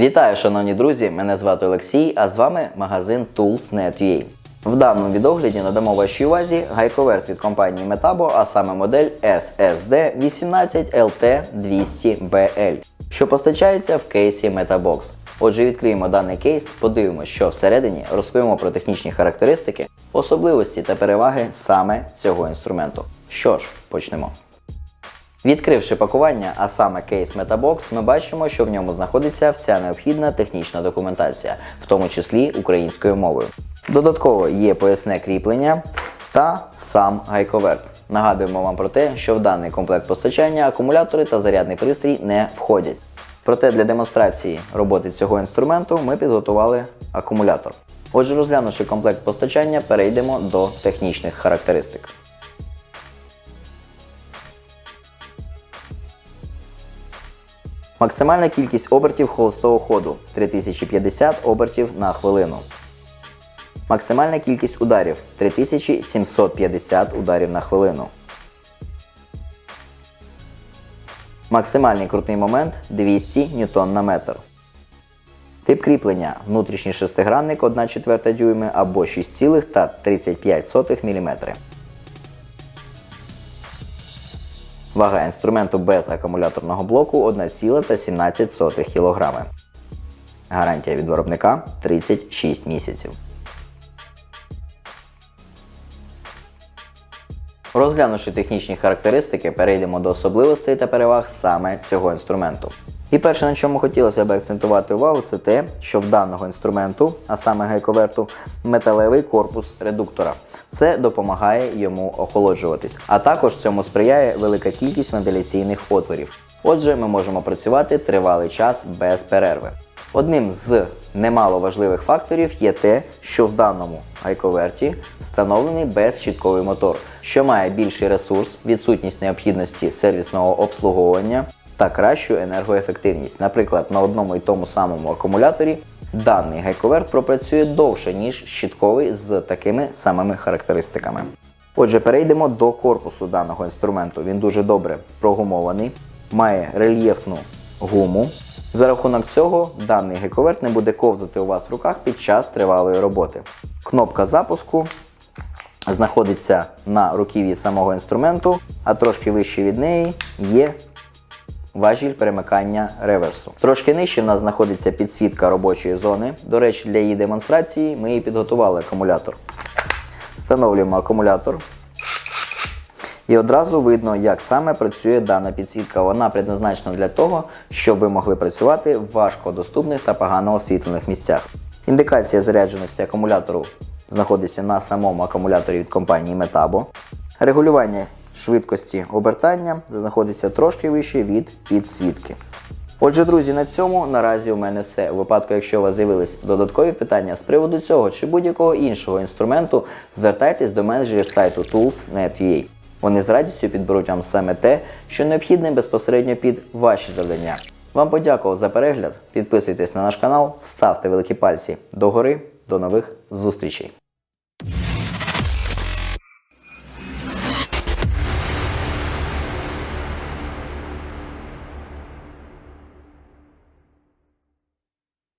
Вітаю, шановні друзі! Мене звати Олексій, а з вами магазин Tools.net.ua. В даному відогляді надамо вашій увазі гайковерт від компанії Metabo, а саме модель SSD 18LT200BL, що постачається в кейсі Metabox. Отже, відкриємо даний кейс, подивимося, що всередині розповімо про технічні характеристики, особливості та переваги саме цього інструменту. Що ж, почнемо. Відкривши пакування, а саме кейс Metabox, ми бачимо, що в ньому знаходиться вся необхідна технічна документація, в тому числі українською мовою. Додатково є поясне кріплення та сам гайковерт. Нагадуємо вам про те, що в даний комплект постачання акумулятори та зарядний пристрій не входять. Проте для демонстрації роботи цього інструменту ми підготували акумулятор. Отже, розглянувши комплект постачання, перейдемо до технічних характеристик. Максимальна кількість обертів холостого ходу 3050 обертів на хвилину. Максимальна кількість ударів 3750 ударів на хвилину. Максимальний крутний момент 200 ньютон на метр. Тип кріплення внутрішній шестигранник 1 4 дюйми або 6,35 мм. Вага інструменту без акумуляторного блоку 1,17 кг. Гарантія від виробника 36 місяців. Розглянувши технічні характеристики, перейдемо до особливостей та переваг саме цього інструменту. І перше, на чому хотілося б акцентувати увагу, це те, що в даного інструменту, а саме гайковерту, металевий корпус редуктора. Це допомагає йому охолоджуватись, а також цьому сприяє велика кількість вентиляційних отворів. Отже, ми можемо працювати тривалий час без перерви. Одним з немало важливих факторів є те, що в даному гайковерті встановлений безщітковий мотор, що має більший ресурс, відсутність необхідності сервісного обслуговування та кращу енергоефективність. Наприклад, на одному і тому самому акумуляторі даний гайковерт пропрацює довше, ніж щітковий з такими самими характеристиками. Отже, перейдемо до корпусу даного інструменту. Він дуже добре прогумований, має рельєфну гуму. За рахунок цього даний гайковерт не буде ковзати у вас в руках під час тривалої роботи. Кнопка запуску знаходиться на руків'ї самого інструменту, а трошки вище від неї є важіль перемикання реверсу. Трошки нижче в нас знаходиться підсвітка робочої зони. До речі, для її демонстрації ми і підготували акумулятор. Встановлюємо акумулятор. І одразу видно, як саме працює дана підсвітка. Вона предназначена для того, щоб ви могли працювати в важкодоступних та погано освітлених місцях. Індикація зарядженості акумулятору знаходиться на самому акумуляторі від компанії Metabo. Регулювання швидкості обертання знаходиться трошки вище від підсвітки. Отже, друзі, на цьому наразі у мене все. У випадку, якщо у вас з'явились додаткові питання з приводу цього чи будь-якого іншого інструменту, звертайтесь до менеджерів сайту tools.net.ua. Вони з радістю підберуть вам саме те, що необхідне безпосередньо під ваші завдання. Вам подякував за перегляд. Підписуйтесь на наш канал, ставте великі пальці догори. До нових зустрічей!